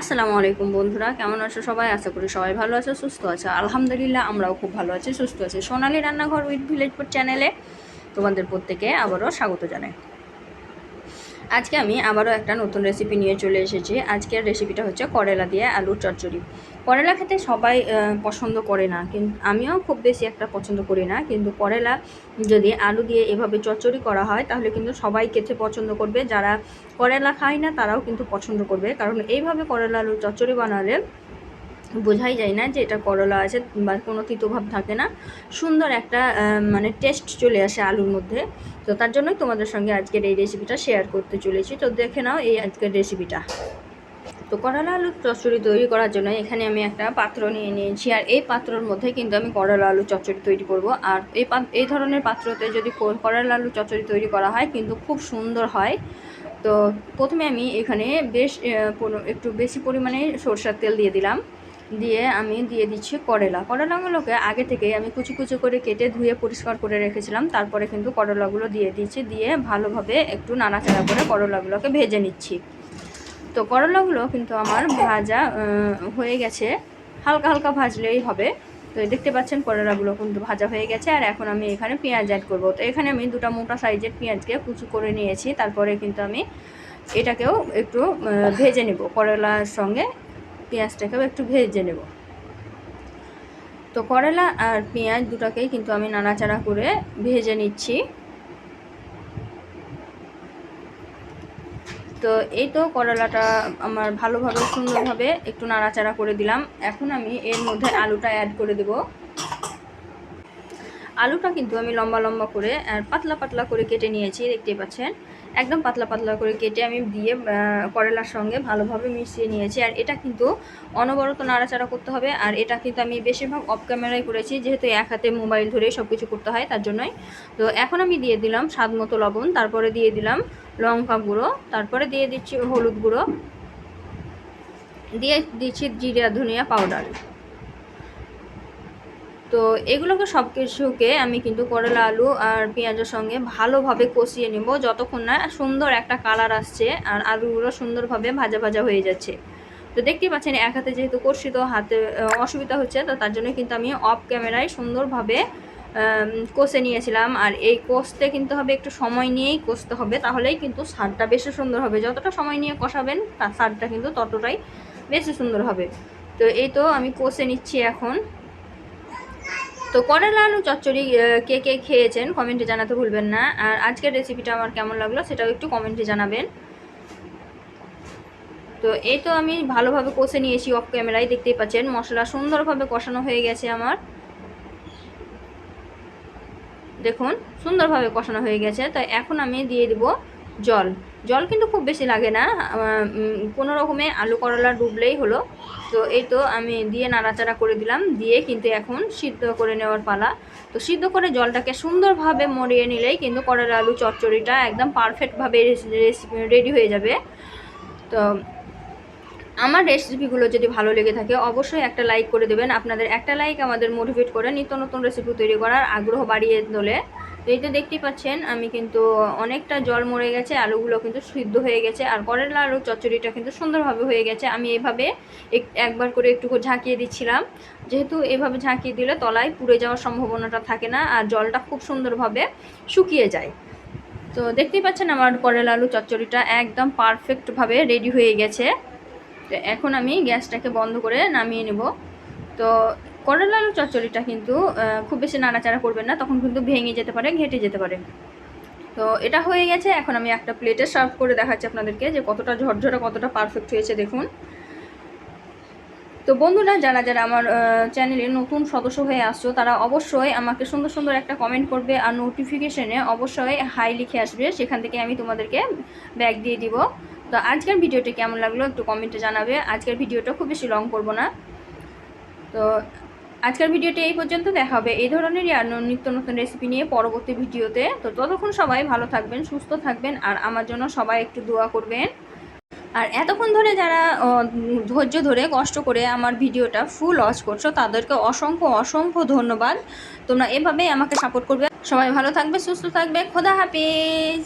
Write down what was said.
আসসালামু আলাইকুম বন্ধুরা, কেমন আছো সবাই? আশা করি সবাই ভালো আছো, সুস্থ আছো। আলহামদুলিল্লাহ, আমরাও খুব ভালো আছি, সুস্থ আছি। সোনালি রান্নাঘর উইথ ভিলেজপুর চ্যানেলে তোমাদের প্রত্যেকে আবারও স্বাগত জানাই। আজকে আমি আবারও একটা নতুন রেসিপি নিয়ে চলে এসেছি। আজকের রেসিপিটা হচ্ছে করলা দিয়ে আলুর চচ্চড়ি। করলা খেতে সবাই পছন্দ করে না কিন্তু আমিও খুব বেশি একটা পছন্দ করি না, কিন্তু করলা যদি আলু দিয়ে এভাবে চচ্চড়ি করা হয়, তাহলে কিন্তু সবাই খেতে পছন্দ করবে। যারা করলা খায় না, তারাও কিন্তু পছন্দ করবে। কারণ এইভাবে করলা আলুর চচ্চড়ি বানালে বোঝাই যায় না যে এটা করলা আছে বা কোনো তিতোভাব থাকে না। সুন্দর একটা মানে টেস্ট চলে আসে আলুর মধ্যে। তো তার জন্যই তোমাদের সঙ্গে আজকের এই রেসিপিটা শেয়ার করতে চলেছি। তো দেখে নাও এই আজকের রেসিপিটা তো করলা আলুর চচ্চড়ি তৈরি করার জন্য এখানে আমি একটা পাত্র নিয়ে নিয়েছি। আর এই পাত্রর মধ্যে কিন্তু আমি করলা আলু চচ্চড়ি তৈরি করব। আর এই এই ধরনের পাত্রতে যদি করলা আলু চচ্চড়ি তৈরি করা হয় কিন্তু খুব সুন্দর হয়। তো প্রথমে আমি এখানে বেশ একটু বেশি পরিমাণে সরষের তেল দিয়ে দিলাম। দিয়ে আমি দিয়ে দিচ্ছি করলা। করলাগুলোকে আগে থেকে আমি কুচি কুচি করে কেটে ধুয়ে পরিষ্কার করে রেখেছিলাম। তারপরে কিন্তু করলাগুলো দিয়ে দিচ্ছি দিয়ে ভালোভাবে একটু নাড়াচাড়া করে করলাগুলোকে ভেজে নিচ্ছি। তো করলাগুলো কিন্তু আমার ভাজা হয়ে গেছে। হালকা হালকা ভাজলেই হবে। তো দেখতে পাচ্ছেন করলাগুলো কিন্তু ভাজা হয়ে গেছে। আর এখন আমি এখানে পেঁয়াজ অ্যাড করব। তো এখানে আমি দুটো মোটা সাইজের পেঁয়াজকে কুচু করে নিয়েছি। তারপরে কিন্তু আমি এটাকেও একটু ভেজে নেব করলার সঙ্গে। পেঁয়াজটাকেও একটু ভেজে নেব। তো করলা আর পেঁয়াজ দুটাকেই কিন্তু আমি নাড়াচাড়া করে ভেজে নিচ্ছি। তো এই তো করলাটা আমার ভালোভাবে সুন্দরভাবে একটু নাড়াচাড়া করে দিলাম। এখন আমি এর মধ্যে আলুটা অ্যাড করে দেব। আলুটা কিন্তু আমি লম্বা লম্বা করে আর পাতলা পাতলা করে কেটে নিয়েছি, দেখতেই পাচ্ছেন। একদম পাতলা পাতলা করে কেটে আমি দিয়ে করলার সঙ্গে ভালোভাবে মিশিয়ে নিয়েছি। আর এটা কিন্তু অনবরত নাড়াচাড়া করতে হবে। আর এটা কিন্তু আমি বেশিরভাগ অফ ক্যামেরায় করেছি, যেহেতু এক হাতে মোবাইল ধরে সব কিছু করতে হয় তার জন্যই। তো এখন আমি দিয়ে দিলাম স্বাদ মতো লবণ, তারপরে দিয়ে দিলাম লঙ্কা গুঁড়ো, তারপরে দিয়ে দিচ্ছি হলুদ গুঁড়ো। দিয়ে দিচ্ছি জিরা ধনিয়া পাউডার তো এগুলোকে সব কিছুকে আমি কিন্তু করলা আলু আর পেঁয়াজের সঙ্গে ভালোভাবে কষিয়ে নেব যতক্ষণ না সুন্দর একটা কালার আসছে আর আলুগুলো সুন্দরভাবে ভাজা ভাজা হয়ে যাচ্ছে। তো দেখতেই পাচ্ছেন এক হাতে যেহেতু করছি তো হাতে অসুবিধা হচ্ছে, তো তার জন্য কিন্তু আমি অফ ক্যামেরায় সুন্দরভাবে কষে নিয়েছিলাম। আর এই কষতে কিন্তু হবে একটু সময় নিয়েই কষতে হবে, তাহলেই কিন্তু স্বাদটা বেশি সুন্দর হবে। যতটা সময় নিয়ে কষাবেন, তার স্বাদটা কিন্তু ততটাই বেশি সুন্দর হবে। তো এই তো আমি কষে নিচ্ছি এখন। তো করলা আলু, চচ্চড়ি কে কে খেয়েছেন কমেন্টে জানাতে ভুলবেন না। আর আজকের রেসিপিটা আমার কেমন লাগল সেটাও একটু কমেন্টে জানাবেন। তো এই তো আমি ভালোভাবে কষে নিয়েছি অফ ক্যামেরায় দেখতেই পাচ্ছেন। মশলা সুন্দরভাবে কষানো হয়ে গেছে আমার। দেখুন, সুন্দরভাবে কষানো হয়ে গেছে। তাই এখন আমি দিয়ে দিব জল। জল কিন্তু খুব বেশি লাগে না। কোনো রকমে আলু করলা ডুবলেই হলো। তো এই তো আমি দিয়ে নাড়াচাড়া করে দিলাম, দিয়ে কিন্তু এখন সিদ্ধ করে নেওয়ার পালা। তো সিদ্ধ করে জলটাকে সুন্দরভাবে মরিয়ে নিলেই কিন্তু করলা আলু চচ্চড়িটা একদম পারফেক্টভাবে রেসিপি রেডি হয়ে যাবে। তো আমার রেসিপিগুলো যদি ভালো লেগে থাকে, অবশ্যই একটা লাইক করে দেবেন। আপনাদের একটা লাইক আমাদের মোটিভেট করে নিত্য নতুন রেসিপি তৈরি করার আগ্রহ বাড়িয়ে তোলে। তো এই তো দেখতেই পাচ্ছেন, আমি কিন্তু অনেকটা জল মরে গেছে, আলুগুলো কিন্তু সিদ্ধ হয়ে গেছে, আর করলা আলু চচ্চড়িটা কিন্তু সুন্দরভাবে হয়ে গেছে। আমি এইভাবে এক- একবার করে একটু ঝাঁকিয়ে দিচ্ছিলাম। যেহেতু এভাবে ঝাঁকিয়ে দিলে তলায় পুড়ে যাওয়ার সম্ভাবনাটা থাকে না, আর জলটা খুব সুন্দরভাবে শুকিয়ে যায়। তো দেখতেই পাচ্ছেন আমার করলা আলু চচ্চড়িটা একদম পারফেক্টভাবে রেডি হয়ে গেছে। তো এখন আমি গ্যাসটাকে বন্ধ করে নামিয়ে নেব। তো করলা আলু চচ্চড়িটা কিন্তু খুব বেশি নাড়াচাড়া করবেন না, তখন কিন্তু ভেঙে যেতে পারে, ঘেটে যেতে পারে। তো এটা হয়ে গেছে, এখন আমি একটা প্লেটে সার্ভ করে দেখাচ্ছি আপনাদেরকে যে কতটা ঝরঝরে, কতটা পারফেক্ট হয়েছে, দেখুন। তো বন্ধুরা, যারা যারা আমার চ্যানেলে নতুন সদস্য হয়ে আসছো, তারা অবশ্যই আমাকে সুন্দর সুন্দর একটা কমেন্ট করবে আর নোটিফিকেশনে অবশ্যই হাই লিখে আসবে, সেখান থেকে আমি তোমাদেরকে ব্যাগ দিয়ে দিব। তো আজকের ভিডিওটা কেমন লাগল একটু কমেন্টে জানাবে। আজকের ভিডিওটা খুব বেশি লং করব না। তো আজকের ভিডিওটা এই পর্যন্ত, দেখা হবে এই ধরনেরই আর নিত্য নতুন রেসিপি নিয়ে পরবর্তী ভিডিওতে। তো ততক্ষণ সবাই ভালো থাকবেন, সুস্থ থাকবেন, আর আমার জন্য সবাই একটু দোয়া করবেন। আর এতক্ষণ ধরে যারা ধৈর্য ধরে কষ্ট করে আমার ভিডিওটা ফুল ওয়াচ করছ, তাদেরকে অসংখ্য অসংখ্য ধন্যবাদ। তোমরা এভাবেই আমাকে সাপোর্ট করবে। সবাই ভালো থাকবে, সুস্থ থাকবে, খোদা হাফিজ!